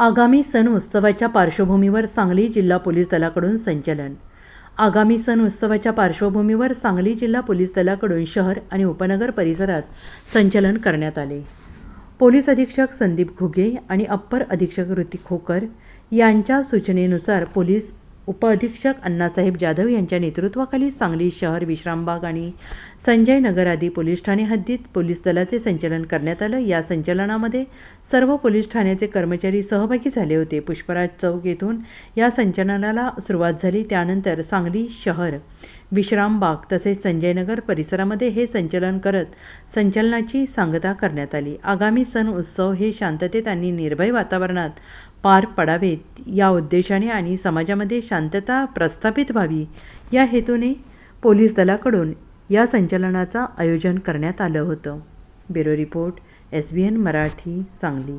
आगामी सण उत्सवाच्या पार्श्वभूमीवर सांगली जिल्हा पोलीस दलाकडून संचलन. आगामी सण उत्सवाच्या पार्श्वभूमीवर सांगली जिल्हा पोलीस दलाकडून शहर आणि उपनगर परिसरात संचलन करण्यात आले. पोलीस अधीक्षक संदीप घुगे आणि अप्पर अधीक्षक ऋतिक खोकर यांच्या सूचनेनुसार पोलीस उपअधीक्षक अण्णासाहेब जाधव यांच्या नेतृत्वाखाली सांगली शहर विश्रामबाग आणि संजय नगर आदी पोलीस ठाणे हद्दीत पोलीस दलाचे संचलन करण्यात आलं. या संचलनामध्ये सर्व पोलीस ठाण्याचे कर्मचारी सहभागी झाले होते. पुष्पराज चौक येथून या संचलनाला सुरुवात झाली. त्यानंतर सांगली शहर विश्रामबाग तसेच संजयनगर परिसरामध्ये हे संचलन करत संचलनाची सांगता करण्यात आली. आगामी सण उत्सव हे शांततेत आणि निर्भय वातावरणात पार पडावेत या उद्देशाने आणि समाजामध्ये शांतता प्रस्थापित व्हावी या हेतूने पोलीस दलाकडून या संचलनाचं आयोजन करण्यात आलं होतं. Bureau report S B N Marathi Sangli.